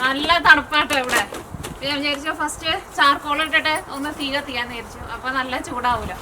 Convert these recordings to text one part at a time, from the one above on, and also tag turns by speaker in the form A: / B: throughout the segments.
A: നല്ല തണുപ്പാട്ടോ ഇവിടെ. ഞാൻ വിചാരിച്ചു ഫസ്റ്റ് ചാർക്കോൾ ഇട്ടിട്ട് ഒന്ന് തീ കത്തിക്കാന്ന് വിചാരിച്ചു അപ്പൊ നല്ല ചൂടാവൂല.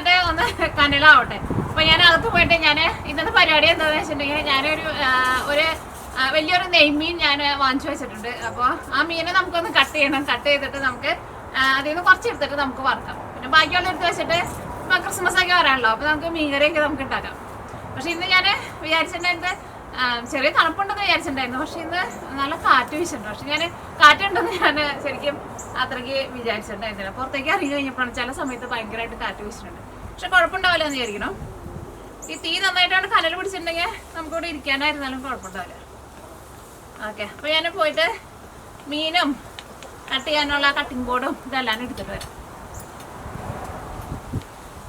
A: ഇവിടെ ഇരുന്നിട്ട് ഒന്ന് കനലാവട്ടെ. അപ്പൊ ഞാൻ അകത്ത് പോയിട്ട് ഞാൻ ഇന്നത്തെ പരിപാടി എന്താണെന്ന് വെച്ചിട്ടുണ്ടെങ്കിൽ ഞാനൊരു ഒരു വലിയൊരു നെയ്മീൻ ഞാൻ വാങ്ങിച്ചു വെച്ചിട്ടുണ്ട്. അപ്പോൾ ആ മീനെ നമുക്കൊന്ന് കട്ട് ചെയ്യണം. കട്ട് ചെയ്തിട്ട് നമുക്ക് അതിൽ നിന്ന് കുറച്ച് എടുത്തിട്ട് നമുക്ക് വറക്കാം. പിന്നെ ബാക്കിയുള്ള എടുത്ത് വെച്ചിട്ട് ഇപ്പൊ ക്രിസ്മസ് ഒക്കെ വരാണല്ലോ അപ്പൊ നമുക്ക് മീൻകറിയൊക്കെ നമുക്ക് ഉണ്ടാക്കാം. പക്ഷെ ഇന്ന് ഞാൻ വിചാരിച്ചിട്ടുണ്ടായിരുന്നത് ചെറിയ തണുപ്പുണ്ടെന്ന് വിചാരിച്ചിട്ടുണ്ടായിരുന്നു. പക്ഷെ ഇന്ന് നല്ല കാറ്റ് വീശിട്ടുണ്ട് പക്ഷെ ഞാൻ കാറ്റുണ്ടെന്ന് ഞാൻ ശരിക്കും അത്രയ്ക്ക് വിചാരിച്ചിട്ടുണ്ടായിരുന്നില്ല. പുറത്തേക്ക് അറിഞ്ഞു കഴിഞ്ഞപ്പോഴാണ് ചില സമയത്ത് ഭയങ്കരമായിട്ട് കാറ്റ് വീശുന്നുണ്ട്. പക്ഷെ കുഴപ്പമുണ്ടാവില്ല എന്ന് വിചാരിക്കണം ഈ തീ നന്നായിട്ടാണ് കനൽ പിടിച്ചിട്ടുണ്ടെങ്കിൽ നമുക്കിവിടെ ഇരിക്കാനായിരുന്നാലും കുഴപ്പമുണ്ടാവില്ല. ഓക്കെ അപ്പൊ ഞാൻ പോയിട്ട് മീനും കട്ട് ചെയ്യാനുള്ള കട്ടിംഗ് ബോർഡും ഇതെല്ലാം എടുത്തിട്ട് വരാം.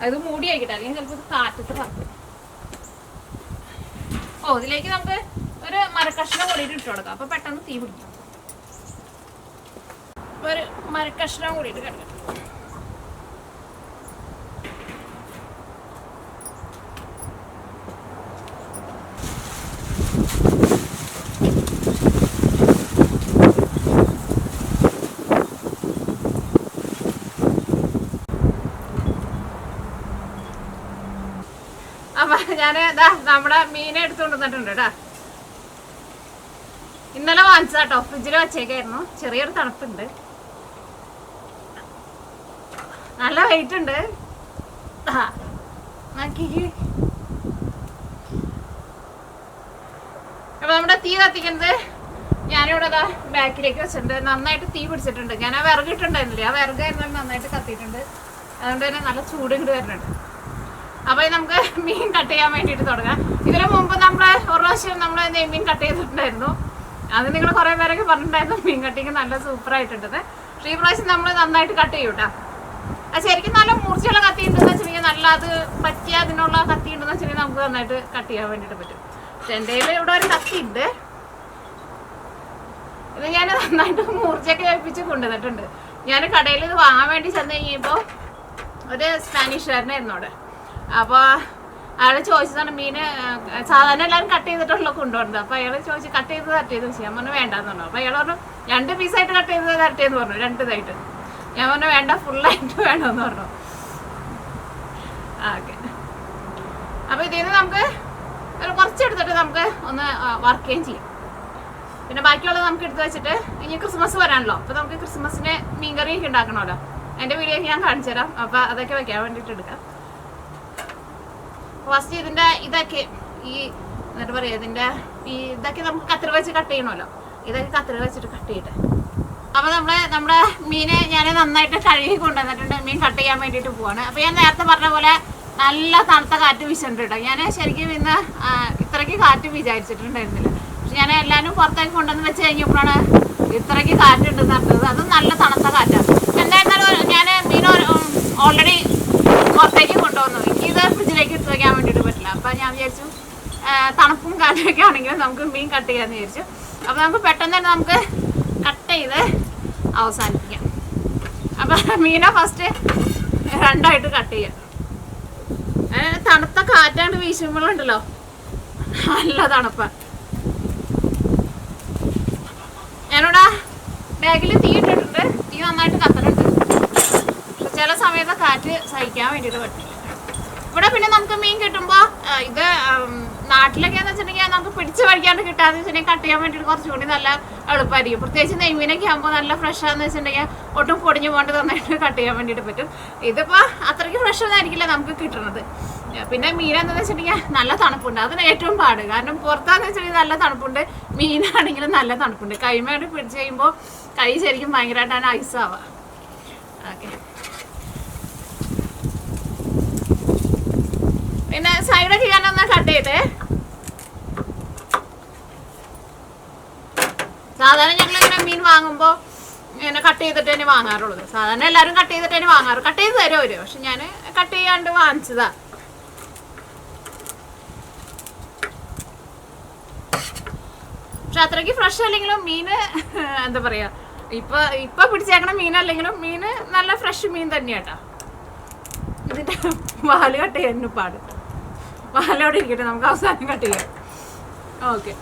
A: അത് മൂടി ആയിക്കട്ടെ അല്ലെങ്കിൽ ചിലപ്പോൾ കാറ്റത്ത് പറക്കും. ഓ ഇതിലേക്ക് നമുക്ക് ഒരു മരക്കഷ്ണം കൂടിയിട്ട് ഇട്ട് കൊടുക്കാം. അപ്പൊ പെട്ടെന്ന് തീ പിടിക്കും. ഒരു മരക്കഷ്ണം കൂടിയിട്ട് കിടക്കാം. ഞാൻ ദാ നമ്മുടെ മീനെ എടുത്തുകൊണ്ട് വന്നിട്ടുണ്ട് കേട്ടാ ഇന്നലെ വാങ്ങിച്ചാട്ടോ ഫ്രിഡ്ജിൽ വെച്ചേക്കായിരുന്നു. ചെറിയൊരു തണുപ്പുണ്ട്. നല്ല വെയിറ്റ് ഉണ്ട്. അപ്പൊ നമ്മുടെ തീ കത്തിക്കുന്നത് ഞാനിവിടെ അതാ ബാക്കിലേക്ക് വെച്ചിട്ടുണ്ട്. നന്നായിട്ട് തീ പിടിച്ചിട്ടുണ്ട്. ഞാൻ ആ വിറകിട്ടുണ്ടായിരുന്നില്ലേ ആ വിറകായിരുന്നു നന്നായിട്ട് കത്തിയിട്ടുണ്ട്. അതുകൊണ്ട് തന്നെ നല്ല ചൂട് ഇങ്ങോട്ട് വരുന്നുണ്ട്. അപ്പൊ നമുക്ക് മീൻ കട്ട് ചെയ്യാൻ വേണ്ടിയിട്ട് തുടങ്ങാം. ഇതിനു മുമ്പ് നമ്മൾ ഒരു പ്രാവശ്യം നമ്മൾ മീൻ കട്ട് ചെയ്തിട്ടുണ്ടായിരുന്നു. അത് നിങ്ങൾ കുറെ പേരൊക്കെ പറഞ്ഞിട്ടുണ്ടായിരുന്നു മീൻ കട്ടിങ് നല്ല സൂപ്പർ ആയിട്ടുണ്ട് പക്ഷേ ഈ പ്രാവശ്യം നമ്മൾ നന്നായിട്ട് കട്ട് ചെയ്യൂ കേട്ടോ അത് ശരിക്കും നല്ല മൂർച്ചയുള്ള കത്തി ഉണ്ടെന്ന് വെച്ചിട്ടുണ്ടെങ്കിൽ നല്ല അത് പറ്റിയ അതിനുള്ള കത്തി ഉണ്ടെന്ന് വെച്ചിട്ടുണ്ടെങ്കിൽ നമുക്ക് നന്നായിട്ട് കട്ട് ചെയ്യാൻ വേണ്ടിട്ട് പറ്റും. പക്ഷെ എന്റെ ഇവിടെ ഒരു കത്തി ഉണ്ട്. ഇത് ഞാൻ നന്നായിട്ട് മൂർച്ചയൊക്കെ ഏൽപ്പിച്ച് കൊണ്ടുവന്നിട്ടുണ്ട്. ഞാൻ കടയിൽ ഇത് വാങ്ങാൻ വേണ്ടി ചെന്ന് കഴിഞ്ഞപ്പോൾ ഒരു സ്പാനിഷുകാരനായിരുന്നു അവിടെ. അപ്പോൾ അയാൾ ചോദിച്ചതാണ് മീന് സാധാരണ എല്ലാവരും കട്ട് ചെയ്തിട്ടുള്ള കൊണ്ടുവരുന്നത്. അപ്പോൾ അയാൾ ചോദിച്ചു കട്ട് ചെയ്ത് കട്ട് ചെയ്ത് ഞാൻ പറഞ്ഞു വേണ്ടെന്ന് പറഞ്ഞു. അപ്പോൾ അയാൾ പറഞ്ഞു രണ്ട് പീസായിട്ട് കട്ട് ചെയ്ത് കട്ട് എന്ന് പറഞ്ഞു രണ്ട് ഇതായിട്ട്. ഞാൻ പറഞ്ഞു വേണ്ട ഫുള്ളായിട്ട് വേണമെന്ന് പറഞ്ഞു. ഓക്കെ അപ്പോൾ ഇതിൽ നിന്ന് നമുക്ക് ഒരു കുറച്ചെടുത്തിട്ട് നമുക്ക് ഒന്ന് വർക്കുകയും ചെയ്യാം. പിന്നെ ബാക്കിയുള്ളത് നമുക്ക് എടുത്തു വെച്ചിട്ട് ഇനി ക്രിസ്മസ് വരാണല്ലോ. അപ്പൊ നമുക്ക് ക്രിസ്മസിന് മീൻകറിയൊക്കെ ഉണ്ടാക്കണമല്ലോ. എന്റെ വീഡിയോ ഞാൻ കാണിച്ചു തരാം അപ്പൊ അതൊക്കെ വെക്കാൻ വേണ്ടിട്ട് എടുക്കാം. ഫസ്റ്റ് ഇതിന്റെ ഇതൊക്കെ ഈ എന്നിട്ട് പറയാ ഇതിന്റെ ഈ ഇതൊക്കെ നമുക്ക് കത്തിരി വെച്ച് കട്ട് ചെയ്യണമല്ലോ. ഇതൊക്കെ കത്തിരി വെച്ചിട്ട് കട്ട് ചെയ്യട്ടെ. അപ്പൊ നമ്മൾ നമ്മുടെ മീനെ ഞാൻ നന്നായിട്ട് കഴുകി കൊണ്ടുവന്നിട്ടുണ്ട്. മീൻ കട്ട് ചെയ്യാൻ വേണ്ടിയിട്ട് പോവാണ്. അപ്പൊ ഞാൻ നേരത്തെ പറഞ്ഞ പോലെ നല്ല തണുത്ത കാറ്റ് വീശുന്നുണ്ട് കേട്ടോ ഞാൻ ശരിക്കും ഇന്ന് ഇത്രയ്ക്ക് കാറ്റ് വിചാരിച്ചിട്ടുണ്ടായിരുന്നില്ല. പക്ഷെ ഞാൻ എല്ലാവരും പുറത്തേക്ക് കൊണ്ടുവന്ന് വെച്ച് കഴിഞ്ഞപ്പോഴാണ് ഇത്രയ്ക്ക് കാറ്റുണ്ടെന്ന് പറഞ്ഞത് അതും നല്ല തണുത്ത കാറ്റാണ്. എന്തായിരുന്നാലും ഞാൻ മീൻ ഓൾറെഡി ഫ്രിഡ്ജിലേക്ക് എടുത്ത് വയ്ക്കാൻ വേണ്ടിയിട്ട് പറ്റില്ല. അപ്പം ഞാൻ വിചാരിച്ചു തണുപ്പും കാറ്റൊക്കെ ആണെങ്കിലും നമുക്ക് മീൻ കട്ട് ചെയ്യാമെന്ന് വിചാരിച്ചു. അപ്പോൾ നമുക്ക് പെട്ടെന്ന് തന്നെ നമുക്ക് കട്ട് ചെയ്ത് അവസാനിപ്പിക്കാം. അപ്പം മീനെ ഫസ്റ്റ് രണ്ടായിട്ട് കട്ട് ചെയ്യാം. തണുത്ത കാറ്റാണ്ട് വീശുമ്പോഴുണ്ടല്ലോ നല്ല തണുപ്പ. ഞാനിവിടെ ബാഗിൽ തീ ഇട്ടിട്ടുണ്ട്. തീ നന്നായിട്ട് കത്തണുണ്ട്. ചില സമയത്ത് കാറ്റ് സഹിക്കാൻ വേണ്ടിയിട്ട് പറ്റില്ല ഇവിടെ പിന്നെ നമുക്ക് മീൻ കിട്ടുമ്പോ ഇത് നാട്ടിലൊക്കെ എന്ന് വെച്ചിട്ടുണ്ടെങ്കിൽ നമുക്ക് പിടിച്ച് പഠിക്കാണ്ട് കിട്ടാന്ന് വെച്ചിട്ടുണ്ടെങ്കിൽ കട്ട് ചെയ്യാൻ വേണ്ടിയിട്ട് കുറച്ചുകൂടി നല്ല എളുപ്പമായിരിക്കും. പ്രത്യേകിച്ച് നെയ്മീനൊക്കെ ആകുമ്പോൾ നല്ല ഫ്രഷ് ആണെന്ന് വെച്ചിട്ടുണ്ടെങ്കിൽ ഒട്ടും പൊടിഞ്ഞു പോകേണ്ടത് നന്നായിട്ട് കട്ട് ചെയ്യാൻ വേണ്ടിയിട്ട് പറ്റും. ഇതിപ്പോ അത്രയ്ക്ക് ഫ്രഷ് ഒന്നും ആയിരിക്കില്ല നമുക്ക് കിട്ടുന്നത് പിന്നെ മീൻ എന്താണെന്ന് വെച്ചിട്ടുണ്ടെങ്കിൽ നല്ല തണുപ്പുണ്ട്. അതിന് ഏറ്റവും പാട്. കാരണം പുറത്താന്ന് വെച്ചിട്ടുണ്ടെങ്കിൽ നല്ല തണുപ്പുണ്ട്. മീനാണെങ്കിലും നല്ല തണുപ്പുണ്ട്. കൈമയോട് പിടിച്ച് കഴിയുമ്പോൾ കൈ ശരിക്കും ഭയങ്കരമായിട്ടാണ് ഐസാവുക. ഓക്കെ. പിന്നെ സൈഡൊക്കെ ഞാനൊന്ന് കട്ട് ചെയ്തേ സാധാരണ ഞങ്ങൾ ഇങ്ങനെ മീൻ വാങ്ങുമ്പോൾ ഇങ്ങനെ കട്ട് ചെയ്തിട്ട് തന്നെ വാങ്ങാറുള്ളത് സാധാരണ എല്ലാവരും കട്ട് ചെയ്തിട്ട് തന്നെ വാങ്ങാറ്. കട്ട് ചെയ്ത് തരും അവർ? പക്ഷെ ഞാൻ കട്ട് ചെയ്യാണ്ട് വാങ്ങിച്ചതാ. പക്ഷെ അത്രയ്ക്ക് ഫ്രഷ് അല്ലെങ്കിലും മീന് എന്താ പറയാ ഇപ്പൊ ഇപ്പൊ പിടിച്ചേക്കണ മീനല്ലെങ്കിലും മീന് നല്ല ഫ്രഷ് മീൻ തന്നെയാട്ടാ. ഇതിന്റെ വാൽ കട്ട് ചെയ്യാൻ പാട് വാലോടെ ഇരിക്കട്ടെ നമുക്ക് അവസാനം കട്ട് ചെയ്യാം. ഓക്കെ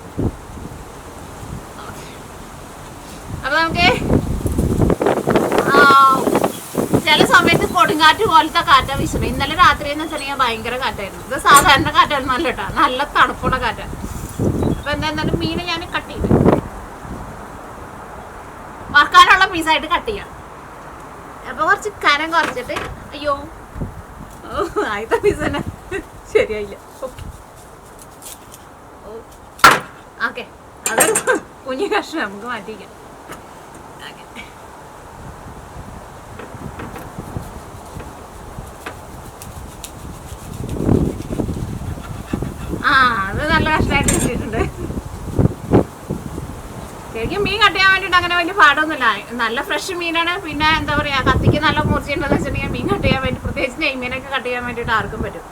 A: അപ്പൊ നമുക്ക് ചില സമയത്ത് കൊടുങ്കാറ്റ് പോലത്തെ കാറ്റാ വിശ്രമം ഇന്നലെ രാത്രി എന്ന് വെച്ചിട്ടുണ്ടെങ്കിൽ ഭയങ്കര കാറ്റായിരുന്നു. ഇത് സാധാരണ കാറ്റായിരുന്നു നല്ല കേട്ടോ. നല്ല തണുപ്പുള്ള കാറ്റാ. അപ്പൊ എന്തായിരുന്നാലും മീനെ ഞാൻ കട്ട് ചെയ്തു. വറക്കാനുള്ള പീസായിട്ട് കട്ട് ചെയ്യാം. അപ്പൊ കുറച്ച് കനം കുറച്ചിട്ട് അയ്യോ. ആദ്യത്തെ പീസ് തന്നെ. ശരിയായില്ല. ഓക്കെ. അതൊരു കുഞ്ഞു കഷ്ണം നമുക്ക് മാറ്റിക്കാം അത് നല്ല ശരിക്കും മീൻ കട്ട് ചെയ്യാൻ വേണ്ടിട്ട് അങ്ങനെ വലിയ പാടൊന്നുമില്ല. നല്ല ഫ്രഷ് മീനാണ്. പിന്നെ എന്താ പറയാ കത്തിക്ക് നല്ല മൂർച്ചയുണ്ടെന്ന് വെച്ചിട്ടുണ്ടെങ്കിൽ മീൻ കട്ട് ചെയ്യാൻ വേണ്ടി പ്രത്യേകിച്ച് നെയ്മീനൊക്കെ കട്ട് ചെയ്യാൻ വേണ്ടിട്ട് ആർക്കും പറ്റും.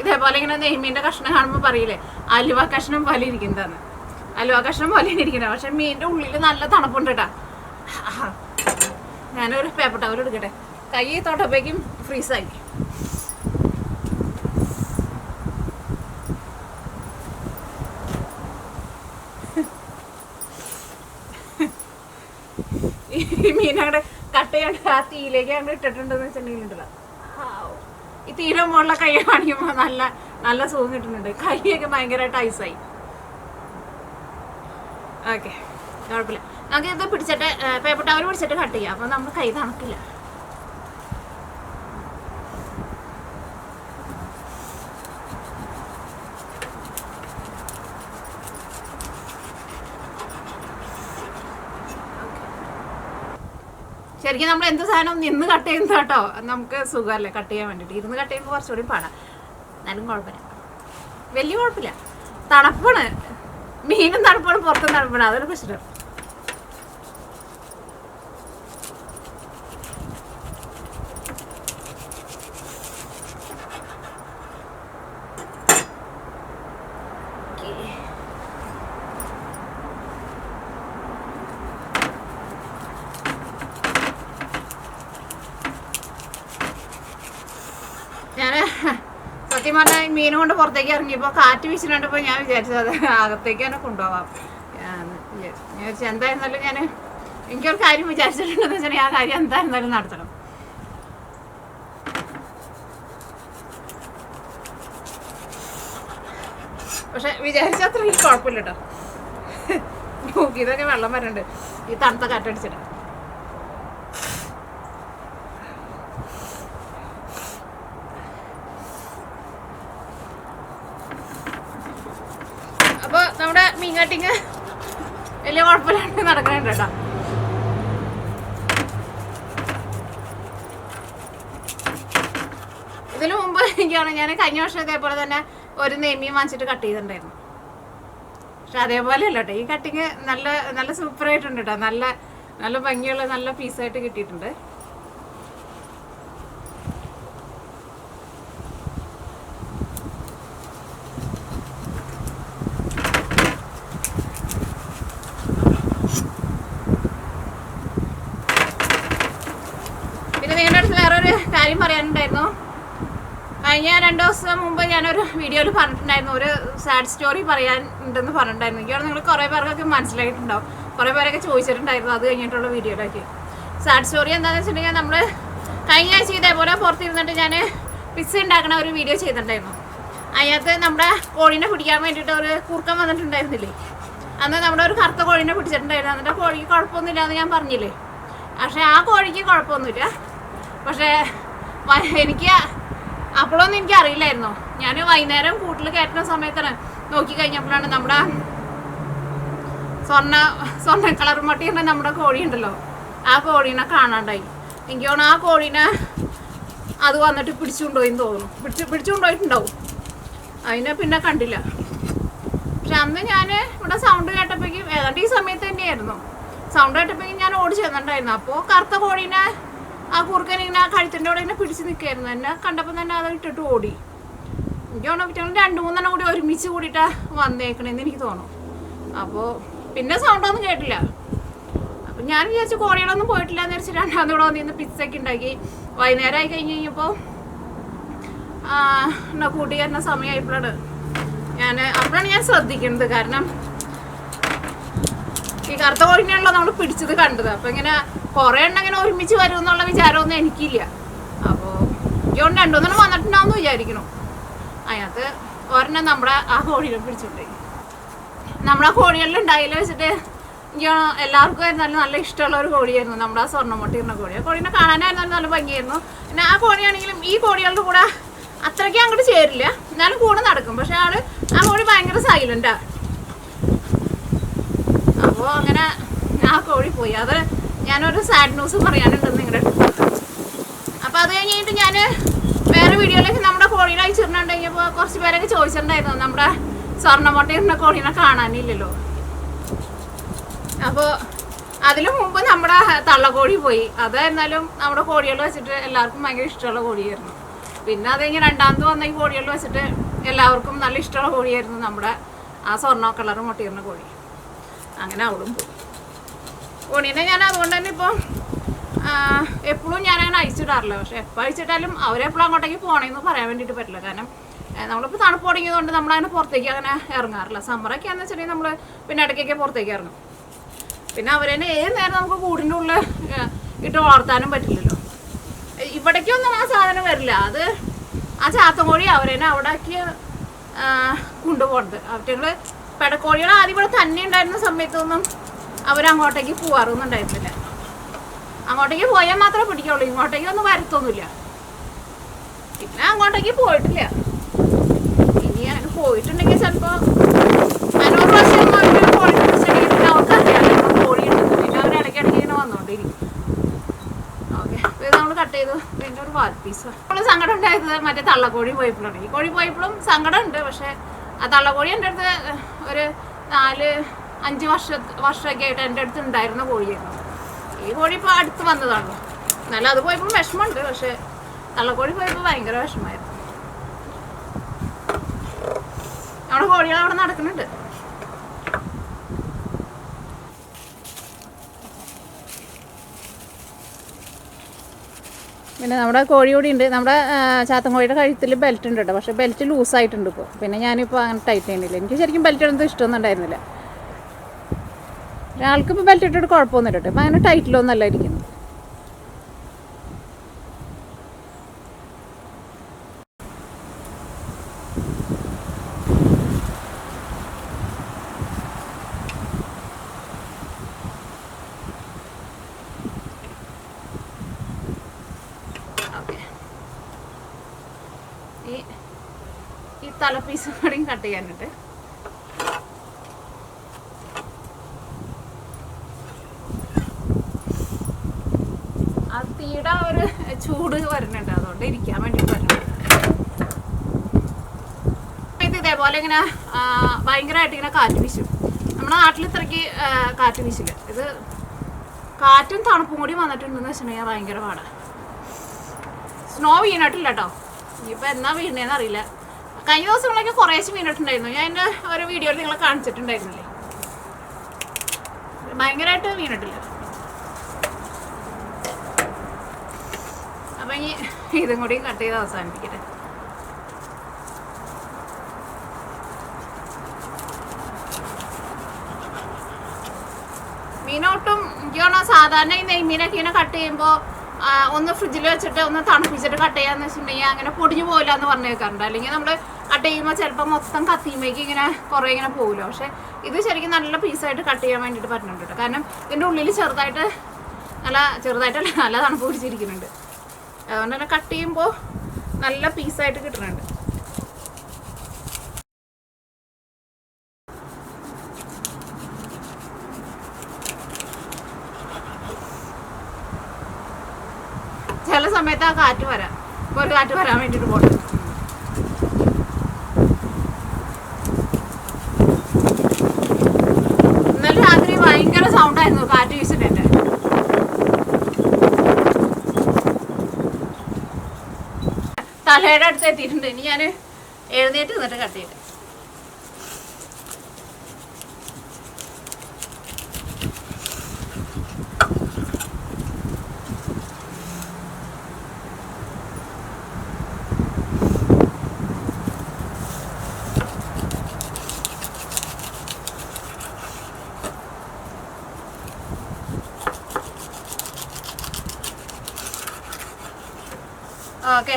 A: ഇതേപോലെ ഇങ്ങനെ നെയ്മീന്റെ കഷ്ണം കാണുമ്പോൾ പറയില്ലേ അലുവ കഷ്ണം പോലെ ഇരിക്കുന്നതാണ്. അലുവ കഷ്ണം പോലെ ഇരിക്കുന്നത് പക്ഷെ മീനിന്റെ ഉള്ളിൽ നല്ല തണുപ്പുണ്ട് കേട്ടാ ഞാനൊരു പേപ്പർ ടവൽ എടുക്കട്ടെ. കൈ തൊട്ടപ്പോഴേക്കും ഫ്രീസായി ഈ മീനങ്ങടെ അങ്ങോട്ട് കട്ട് ചെയ്യാണ്ട് ആ തീയിലേക്ക് അങ്ങോട്ട് ഇട്ടിട്ടുണ്ടെന്ന് വെച്ചിട്ടുണ്ടെങ്കിൽ ഉണ്ടല്ലോ. ഈ തീരെ മുകളിലെ കൈ കാണിക്കുമ്പോൾ നല്ല നല്ല സുഖം കിട്ടുന്നുണ്ട്. കൈയൊക്കെ ഭയങ്കരമായിട്ട് ഐസായി. ഓക്കെ കുഴപ്പമില്ല. നമുക്ക് ഇത് പിടിച്ചിട്ട് പേപ്പർ ടവർ പിടിച്ചിട്ട് കട്ട് ചെയ്യാം. അപ്പൊ നമ്മൾ കൈ തണുക്കില്ല. ശരിക്കും നമ്മൾ എന്ത് സാധനവും നിന്ന് കട്ട് ചെയ്യുന്നത് കേട്ടോ നമുക്ക് സുഖമല്ലേ? കട്ട് ചെയ്യാൻ വേണ്ടിയിട്ട്. ഇരുന്ന് കട്ട് ചെയ്യുമ്പോൾ കുറച്ചുകൂടി പാടാം. എന്നാലും കുഴപ്പമില്ല. വലിയ കുഴപ്പമില്ല. തണുപ്പാണ്. മീനും തണുപ്പാണ് പുറത്തും തണുപ്പാണ്. അതൊരു പ്രശ്നം ഞാൻ സത്യം ഈ കൊണ്ട് പുറത്തേക്ക് ഇറങ്ങിയപ്പോൾ കാറ്റ് വീശിനണ്ടപ്പോൾ ഞാൻ വിചാരിച്ചത് അത് അകത്തേക്ക് തന്നെ കൊണ്ടുപോകാം ഞാൻ വിചാരിച്ചു എന്തായിരുന്നാലും ഞാൻ എനിക്കൊരു കാര്യം വിചാരിച്ചിട്ടുണ്ടെന്ന് വെച്ചാൽ ആ കാര്യം എന്തായിരുന്നാലും നടത്തണം. പക്ഷെ വിചാരിച്ചത്ര ഈ കുഴപ്പമില്ല കേട്ടോ ഇതൊക്കെ വെള്ളം വരണ്ട്. ഈ തണുത്ത കാറ്റടിച്ചിട്ട് അപ്പൊ നമ്മുടെ മീൻ കട്ടിങ് വലിയ കുഴപ്പമില്ലാണ്ട് നടക്കുന്നുണ്ട് കേട്ടോ ഇതിനു മുമ്പ് എനിക്കാണ് ഞാൻ കഴിഞ്ഞ വർഷം ഇതേപോലെ തന്നെ ഒരു നെയ്മീൻ വാങ്ങിച്ചിട്ട് കട്ട് ചെയ്തിട്ടുണ്ടായിരുന്നു. പക്ഷെ അതേപോലെ അല്ല കേട്ടോ. ഈ കട്ടിങ് നല്ല നല്ല സൂപ്പറായിട്ടുണ്ട് കേട്ടോ. നല്ല നല്ല ഭംഗിയുള്ള നല്ല പീസായിട്ട് കിട്ടിയിട്ടുണ്ട് പിന്നെ നിങ്ങളുടെ അടുത്ത് വേറൊരു കാര്യം പറയാനുണ്ടായിരുന്നു കഴിഞ്ഞ രണ്ട് ദിവസം മുമ്പ് ഞാനൊരു വീഡിയോയിൽ പറഞ്ഞിട്ടുണ്ടായിരുന്നു. ഒരു സാഡ് സ്റ്റോറി പറയാൻ ഉണ്ടെന്ന് പറഞ്ഞിട്ടുണ്ടായിരുന്നു. എനിക്ക് നിങ്ങൾ കുറേ പേർക്കൊക്കെ മനസ്സിലായിട്ടുണ്ടാവും. കുറേ പേരൊക്കെ ചോദിച്ചിട്ടുണ്ടായിരുന്നു അത് കഴിഞ്ഞിട്ടുള്ള വീഡിയോയിലൊക്കെ സാഡ് സ്റ്റോറി എന്താണെന്ന് വെച്ചിട്ടുണ്ടെങ്കിൽ നമ്മൾ കഴിഞ്ഞ ആഴ്ച ഇതേപോലെ പുറത്തിരുന്നിട്ട് ഞാൻ പിസ്സ ഉണ്ടാക്കണ ഒരു വീഡിയോ ചെയ്തിട്ടുണ്ടായിരുന്നു. അതിനകത്ത് നമ്മുടെ കോഴീനെ പിടിക്കാൻ വേണ്ടിയിട്ട് ഒരു കുറുക്കം വന്നിട്ടുണ്ടായിരുന്നില്ലേ? അന്ന് നമ്മുടെ ഒരു കറുത്ത കോഴീനെ പിടിച്ചിട്ടുണ്ടായിരുന്നു. എന്നിട്ട് കോഴിക്ക് കുഴപ്പമൊന്നുമില്ല എന്ന് ഞാൻ പറഞ്ഞില്ലേ? പക്ഷേ ആ കോഴിക്ക് കുഴപ്പമൊന്നുമില്ല. പക്ഷേ എനിക്ക് അപ്പോഴൊന്നും എനിക്ക് അറിയില്ലായിരുന്നു. ഞാൻ വൈകുന്നേരം കൂട്ടിൽ കയറ്റുന്ന സമയത്താണ് നോക്കി കഴിഞ്ഞപ്പോഴാണ് നമ്മുടെ സ്വർണ സ്വർണ കളർ മട്ടിയുടെ നമ്മുടെ കോഴി ഉണ്ടല്ലോ. ആ കോഴീനെ കാണാണ്ടായി. എനിക്ക് തോന്നുന്നു ആ കോഴീനെ അത് വന്നിട്ട് പിടിച്ചുകൊണ്ടുപോയിന്ന് തോന്നുന്നു. പിടിച്ച് പിടിച്ചുകൊണ്ടുപോയിട്ടുണ്ടാവും. അതിനെ പിന്നെ കണ്ടില്ല. പക്ഷെ അന്ന് ഞാൻ ഇവിടെ സൗണ്ട് കേട്ടപ്പോഴേക്കും ഏതാണ്ട് ഈ സമയത്ത് തന്നെയായിരുന്നു. സൗണ്ട് കേട്ടപ്പോഴേക്കും ഞാൻ ഓടി ചെന്നിട്ടുണ്ടായിരുന്നു. അപ്പോൾ കറുത്ത കോഴീനെ ആ കുറുക്കൻ ഇങ്ങനെ ആ കഴുത്തിന്റെ അവിടെ ഇങ്ങനെ പിടിച്ച് നിൽക്കായിരുന്നു. എന്നെ കണ്ടപ്പോൾ തന്നെ അത് ഇട്ടിട്ട് ഓടി. എനിക്ക് തോന്നുന്നു രണ്ട് മൂന്നെണ്ണം കൂടി ഒരുമിച്ച് കൂടിയിട്ടാ വന്നേക്കണേന്ന് എനിക്ക് തോന്നും അപ്പോൾ പിന്നെ സൗണ്ടൊന്നും കേട്ടില്ല. അപ്പം ഞാൻ വിചാരിച്ചു കോഴികളൊന്നും പോയിട്ടില്ല എന്ന് വെച്ചിട്ട് രണ്ടാമത് ഇവിടെ വന്നിരുന്ന് പിസ്സൊക്കെ ഉണ്ടാക്കി. വൈകുന്നേരം ആയി കഴിഞ്ഞ് കഴിഞ്ഞപ്പോൾ എന്നാ കൂട്ടി വരുന്ന സമയമായപ്പോഴാണ് ഞാൻ അപ്പോഴാണ് ഞാൻ ശ്രദ്ധിക്കുന്നത്. കാരണം ഈ കറുത്ത കോഴിനെയാണല്ലോ നമ്മൾ പിടിച്ചത് കണ്ടത്. അപ്പം ഇങ്ങനെ കുറേ എണ്ണം ഇങ്ങനെ ഒരുമിച്ച് വരും എന്നുള്ള വിചാരമൊന്നും എനിക്കില്ല. അപ്പോൾ ജോൺ രണ്ടുമൂന്നെണ്ണം വന്നിട്ടുണ്ടാവും വിചാരിക്കണം അതിനകത്ത് ഒരെണ്ണം നമ്മുടെ ആ കോഴിനെ പിടിച്ചിട്ടുണ്ടായി നമ്മുടെ കോഴികളിൽ ഉണ്ടായില്ല വെച്ചിട്ട് എല്ലാവർക്കും ആയിരുന്നാലും നല്ല ഇഷ്ടമുള്ള ഒരു കോഴിയായിരുന്നു. നമ്മുടെ ആ സ്വർണമുട്ടിയിരുന്ന കോഴി. ആ കോഴീനെ കാണാനായിരുന്നാലും നല്ല ഭംഗിയായിരുന്നു. പിന്നെ ആ കോഴിയാണെങ്കിലും ഈ കോഴികളുടെ കൂടെ അത്രയ്ക്ക് അങ്ങോട്ട് ചേരില്ല. എന്നാലും കൂടെ നടക്കും. പക്ഷെ ആൾ ആ കോഴി ഭയങ്കര സൈലന്റാ അപ്പോൾ അങ്ങനെ ആ കോഴി പോയി. അത് ഞാനൊരു സാഡ് ന്യൂസ് പറയാനുണ്ട് നിങ്ങളുടെ അടുത്ത്. അപ്പോൾ അത് കഴിഞ്ഞിട്ട് ഞാൻ വേറെ വീഡിയോയിലേക്ക് നമ്മുടെ കോഴീനെ അയച്ചിട്ടുണ്ടെങ്കിൽ കുറച്ച് പേരൊക്കെ ചോദിച്ചിട്ടുണ്ടായിരുന്നു നമ്മുടെ സ്വർണമുട്ടയിരുന്ന കോഴീനെ കാണാനില്ലല്ലോ. അപ്പോൾ അതിനു മുമ്പ് നമ്മുടെ തള്ളക്കോഴി പോയി. അതായിരുന്നാലും നമ്മുടെ കോഴികൾ വെച്ചിട്ട് എല്ലാവർക്കും ഭയങ്കര ഇഷ്ടമുള്ള കോഴിയായിരുന്നു. പിന്നെ അത് കഴിഞ്ഞ് രണ്ടാമത് വന്ന ഈ കോഴികൾ വെച്ചിട്ട് എല്ലാവർക്കും നല്ല ഇഷ്ടമുള്ള കോഴിയായിരുന്നു നമ്മുടെ ആ സ്വർണ കളർ മുട്ടയിരുന്ന കോഴി. അങ്ങനെ അവളും പോയി. കോണീനെ ഞാൻ അതുകൊണ്ട് തന്നെ ഇപ്പം എപ്പോഴും ഞാൻ അങ്ങനെ അയച്ചിടാറില്ല പക്ഷെ എപ്പോൾ അയച്ചിട്ടാലും അവരെപ്പോഴും അങ്ങോട്ടേക്ക് പോകണമെന്ന് പറയാൻ വേണ്ടിയിട്ട് പറ്റില്ല. കാരണം നമ്മളിപ്പോൾ തണുപ്പ് തുടങ്ങിയതുകൊണ്ട് നമ്മളങ്ങനെ പുറത്തേക്ക് അങ്ങനെ ഇറങ്ങാറില്ല. സമ്മറൊക്കെ എന്ന് വെച്ചിട്ടുണ്ടെങ്കിൽ നമ്മൾ പിന്നെ ഇടയ്ക്കൊക്കെ പുറത്തേക്ക് ഇറങ്ങും. പിന്നെ അവരെന്നെ ഏത് നേരം നമുക്ക് കൂടിന്റെ ഉള്ളിൽ ഇട്ട് വളർത്താനും പറ്റില്ലല്ലോ. ഇവിടേക്കൊന്നും ആ സാധനം വരില്ല. അത് ആ ചാത്തങ്കോഴി അവരെന്നെ അവിടേക്ക് കൊണ്ടുപോകണത് അവറ്റങ്ങൾ പെടക്കോഴികൾ ആദ്യം ഇവിടെ തന്നെ ഉണ്ടായിരുന്ന സമയത്തൊന്നും അവരങ്ങോട്ടേക്ക് പോവാറൊന്നും ഉണ്ടായിരുന്നില്ല. അങ്ങോട്ടേക്ക് പോയാൽ മാത്രമേ പിടിക്കുള്ളൂ. ഇങ്ങോട്ടേക്ക് ഒന്നും വരത്തൊന്നുമില്ല. പിന്നെ അങ്ങോട്ടേക്ക് പോയിട്ടില്ല. ഇനി അങ്ങനെ പോയിട്ടുണ്ടെങ്കിൽ ചിലപ്പോൾ അനൂറ് പ്രാവശ്യം വന്നുകൊണ്ടിരിക്കും നമ്മൾ കട്ട് ചെയ്തു. ഒരു സങ്കടം ഉണ്ടായത് മറ്റേ തള്ളക്കോഴി പോയപ്പോഴാണ്. ഈ കോഴി പോയപ്പോഴും സങ്കടം ഉണ്ട്. പക്ഷെ ആ തള്ളക്കോഴി എന്റെ അടുത്ത് ഒരു നാല് അഞ്ച് വർഷ വർഷമൊക്കെ ആയിട്ട് എന്റെ അടുത്ത് ഉണ്ടായിരുന്ന കോഴിയായിരുന്നു ഈ കോഴി ഇപ്പോൾ അടുത്ത് വന്നതാണ്. നല്ല അത് പോയപ്പോൾ വിഷമമുണ്ട്. പക്ഷെ കോഴി പോയപ്പോൾ ഭയങ്കര വിഷമമായിരുന്നു. നമ്മുടെ കോഴികൾ അവിടെ നടക്കുന്നുണ്ട്. പിന്നെ നമ്മുടെ കോഴി കൂടി ഉണ്ട്. നമ്മുടെ ചാത്തൻ കോഴിയുടെ കഴുത്തിൽ ബെൽറ്റ് ഉണ്ട് കേട്ടോ. പക്ഷേ ബെൽറ്റ് ലൂസായിട്ടുണ്ട് ഇപ്പോൾ പിന്നെ ഞാനിപ്പോൾ അങ്ങനെ ടൈറ്റ് ചെയ്യുന്നില്ല. എനിക്ക് ശരിക്കും ബെൽറ്റ് ഇടുന്നത് ഇഷ്ടമൊന്നും ഉണ്ടായിരുന്നില്ല. ഒരാൾക്കിപ്പോൾ ബെൽറ്റ് ഇട്ടിട്ട് കുഴപ്പമൊന്നുമില്ല കേട്ടോ. ഇപ്പം അങ്ങനെ ടൈറ്റിലൊന്നും അല്ല ഇരിക്കുന്നത്. ഈ ഈ തല പീസ് കട്ട് ചെയ്യാനുണ്ട് ആ തീയുടെ ഒരു ചൂട് വരുന്നുണ്ട്. അതുകൊണ്ട് ഇരിക്കാൻ വേണ്ടി പറ്റും ഇത് ഇതേപോലെ ഇങ്ങനെ ഭയങ്കരമായിട്ട് ഇങ്ങനെ കാറ്റ് വീശും. നമ്മുടെ നാട്ടിൽ ഇത്രയ്ക്ക് കാറ്റ് വീശില്ല. ഇത് കാറ്റും തണുപ്പും കൂടി വന്നിട്ടുണ്ടെന്ന് വെച്ചിട്ടുണ്ടെങ്കിൽ ഭയങ്കര പാടാണ് സ്നോ വീണിട്ടില്ല കേട്ടോ ഇനിയിപ്പോൾ എന്നാ വീണേന്ന് അറിയില്ല. കഴിഞ്ഞ ദിവസങ്ങളൊക്കെ കുറേശ്ശെ വീണിട്ടുണ്ടായിരുന്നു. ഞാൻ എന്റെ ഒരു വീഡിയോയിൽ നിങ്ങളെ കാണിച്ചിട്ടുണ്ടായിരുന്നില്ലേ? ഭയങ്കരമായിട്ട് വീണിട്ടില്ല അപ്പം ഇനി ഇതും കൂടി കട്ട് ചെയ്ത് അവസാനിപ്പിക്കട്ടെ. മീനോട്ടും എനിക്കാണോ സാധാരണ ഈ നെയ്മീനൊക്കെ ഇങ്ങനെ കട്ട് ചെയ്യുമ്പോൾ ഒന്ന് ഫ്രിഡ്ജിൽ വെച്ചിട്ട് ഒന്ന് തണുപ്പിച്ചിട്ട് കട്ട് ചെയ്യാന്ന് വെച്ചിട്ടുണ്ടെങ്കിൽ അങ്ങനെ പൊടിഞ്ഞു പോകില്ല എന്ന് പറഞ്ഞു വെക്കാറുണ്ട് അല്ലെങ്കിൽ നമ്മൾ കട്ട് ചെയ്യുമ്പോൾ ചിലപ്പോൾ മൊത്തം കത്തിയുമ്പോഴേക്ക് ഇങ്ങനെ കുറേ ഇങ്ങനെ പോകില്ല പക്ഷെ ഇത് ശരിക്കും നല്ല പീസായിട്ട് കട്ട് ചെയ്യാൻ വേണ്ടിയിട്ട് പറ്റുന്നുണ്ട് കാരണം ഇതിന്റെ ഉള്ളിൽ ചെറുതായിട്ട് നല്ല ചെറുതായിട്ടല്ല നല്ല തണുപ്പ് പിടിച്ചിരിക്കുന്നുണ്ട്. അതുകൊണ്ട് തന്നെ കട്ട് ചെയ്യുമ്പോൾ നല്ല പീസായിട്ട് കിട്ടുന്നുണ്ട് ചില സമയത്ത് ആ കാറ്റ് വരാം. ഒരു കാറ്റ് വരാൻ വേണ്ടിയിട്ട് പോകണം തലയുടെ അടുത്ത് എത്തിയിട്ടുണ്ട്. ഇനി ഞാൻ എഴുന്നേറ്റ് നിന്നിട്ട് കട്ട് ചെയ്ത് ഓക്കെ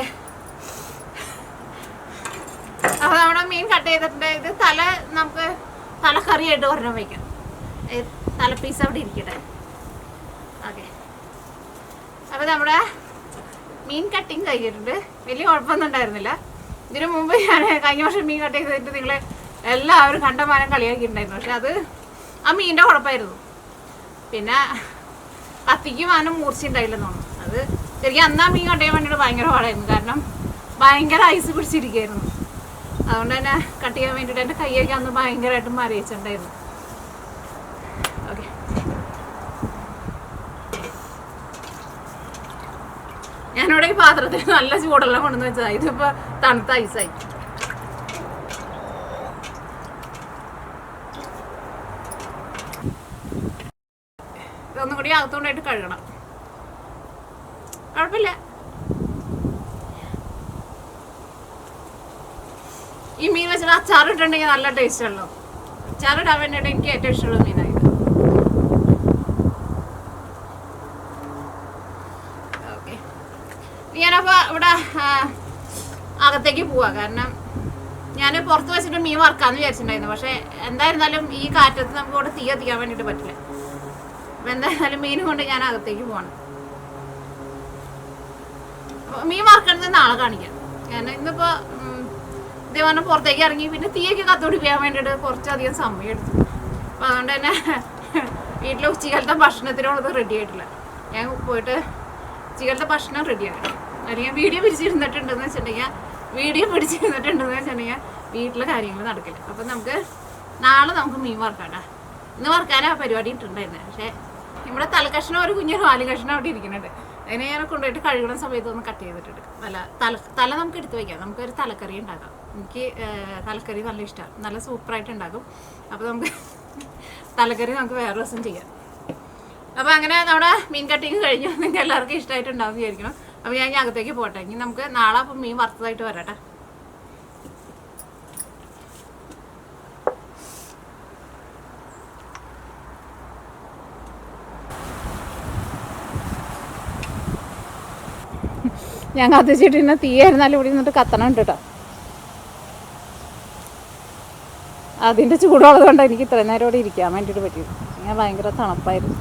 A: അപ്പൊ നമ്മുടെ മീൻ കട്ട് ഇത് തല നമുക്ക് തലക്കറിയായിട്ട് ഒരെണ്ണം വയ്ക്കാം തല പീസ് അവിടെ ഇരിക്കട്ടെ. ഓക്കെ. അപ്പോൾ നമ്മുടെ മീൻ കട്ടിങ് കഴിഞ്ഞിട്ടുണ്ട്. വലിയ കുഴപ്പമൊന്നും ഉണ്ടായിരുന്നില്ല. ഇതിനു മുമ്പ് ഞാൻ കഴിഞ്ഞ വർഷം മീൻ കട്ട് ചെയ്തിട്ട് നിങ്ങൾ എല്ലാവരും കണ്ടമാനം കളിയാക്കിയിട്ടുണ്ടായിരുന്നു. പക്ഷെ അത് ആ മീനിന്റെ കുഴപ്പമായിരുന്നു. പിന്നെ കത്തിക്ക് മാനം മൂർച്ചയുണ്ടായില്ലെന്ന് തോന്നുന്നു. അത് ശരിക്കും അന്നാ മീൻ കട്ട് ചെയ്യാൻ വേണ്ടിയിട്ട് ഭയങ്കര പാടായിരുന്നു. കാരണം ഭയങ്കര ഐസ് പിടിച്ചിരിക്കുകയായിരുന്നു. അതുകൊണ്ട് തന്നെ കട്ട് ചെയ്യാൻ വേണ്ടിയിട്ട് എന്റെ കൈയൊക്കെ അന്ന് ഭയങ്കരമായിട്ട് മരയിച്ചിട്ടുണ്ടായിരുന്നു. ഞാനിവിടെ ഈ പാത്രത്തിൽ നല്ല ചൂടെല്ലാം കൊണ്ടുവന്ന് വെച്ചതാ. ഇതിപ്പോ തണുത്ത ഐസായി. ഇതൊന്നും കൂടി അകത്തോണ്ടായിട്ട് കഴുകണം. കുഴപ്പമില്ല. ഈ ആ ചാറിട്ടുണ്ടെങ്കിൽ നല്ല ടേസ്റ്റ് ഉള്ളു ചാറിടാൻ വേണ്ടിയിട്ട് എനിക്ക് ഏറ്റവും ഇഷ്ടമുള്ള മീനായത് ഓക്കെ. ഞാനപ്പോൾ ഇവിടെ അകത്തേക്ക് പോവാ. കാരണം ഞാൻ പുറത്ത് വെച്ചിട്ട് മീൻ വറക്കാന്ന് വിചാരിച്ചിട്ടുണ്ടായിരുന്നു. പക്ഷെ എന്തായിരുന്നാലും ഈ കാറ്റത്ത് നമുക്ക് ഇവിടെ തീ എത്തിക്കാൻ വേണ്ടിട്ട് പറ്റില്ല. അപ്പം എന്തായിരുന്നാലും മീൻ കൊണ്ട് ഞാൻ അകത്തേക്ക് പോവാണ്. മീൻ വറക്കണത് നാളെ കാണിക്കാം. കാരണം ഇന്നിപ്പോൾ ഇതേ പറഞ്ഞ പുറത്തേക്ക് ഇറങ്ങി പിന്നെ തീയൊക്കെ കത്തുപിടിക്കാൻ വേണ്ടിയിട്ട് കുറച്ചധികം സമയം എടുത്തു. അപ്പോൾ അതുകൊണ്ട് തന്നെ വീട്ടിൽ ഉച്ചകാലത്തെ ഭക്ഷണത്തിനുള്ളത് റെഡി ആയിട്ടില്ല. ഞാൻ പോയിട്ട് ഉച്ചകാലത്തെ ഭക്ഷണം റെഡി ആക്കണം. അല്ലെങ്കിൽ വീഡിയോ പിടിച്ചിരുന്നിട്ടുണ്ടെന്ന് വെച്ചിട്ടുണ്ടെങ്കിൽ വീഡിയോ പിടിച്ചിരുന്നിട്ടുണ്ടെന്ന് വെച്ചിട്ടുണ്ടെങ്കിൽ വീട്ടിലെ കാര്യങ്ങൾ നടക്കില്ല. അപ്പം നമുക്ക് നാളെ നമുക്ക് മീൻ വറക്കാട്ടാ. ഇന്ന് വറക്കാനാ പരിപാടി ഇട്ടിട്ടുണ്ടായിരുന്നത് പക്ഷേ ഇവിടെ തലക്കഷ്ണം ഒരു കുഞ്ഞു വാൽ കഷ്ണം അവിടെ ഇരിക്കുന്നുണ്ട്. അതിനെ ഞാൻ കൊണ്ടുപോയിട്ട് കഴുകണ സമയത്ത് ഒന്ന് കട്ട് ചെയ്തിട്ടുണ്ട് അല്ല തല തല നമുക്ക് എടുത്ത് വയ്ക്കാം നമുക്കൊരു തലക്കറി ഉണ്ടാക്കാം. എനിക്ക് തലക്കറി നല്ല ഇഷ്ടമാണ് നല്ല സൂപ്പറായിട്ട് ഉണ്ടാക്കും അപ്പോൾ നമുക്ക് തലക്കറി നമുക്ക് വേറെ ദിവസം ചെയ്യാം. അപ്പോൾ അങ്ങനെ നമ്മുടെ മീൻ കട്ടിങ് കഴിഞ്ഞു. നിങ്ങൾക്ക് എല്ലാവർക്കും ഇഷ്ടമായിട്ടുണ്ടാവും വിചാരിക്കണം അപ്പോൾ ഞാൻ അകത്തേക്ക് പോട്ടെ. ഇനി നമുക്ക് നാളെ അപ്പം മീൻ വറുത്തതായിട്ട് വരട്ടെ ഞാൻ കത്തിച്ചിട്ട് പിന്നെ തീയായിരുന്നാലും ഇവിടെ നിന്നിട്ട് കത്തണം ഉണ്ട് കേട്ടോ അതിന്റെ ചൂടുള്ളത് കൊണ്ട് എനിക്ക് ഇത്രയും നേരം ഇവിടെ ഇരിക്കാൻ വേണ്ടിയിട്ട് പറ്റിയത്. ഞാൻ ഭയങ്കര തണുപ്പായിരുന്നു.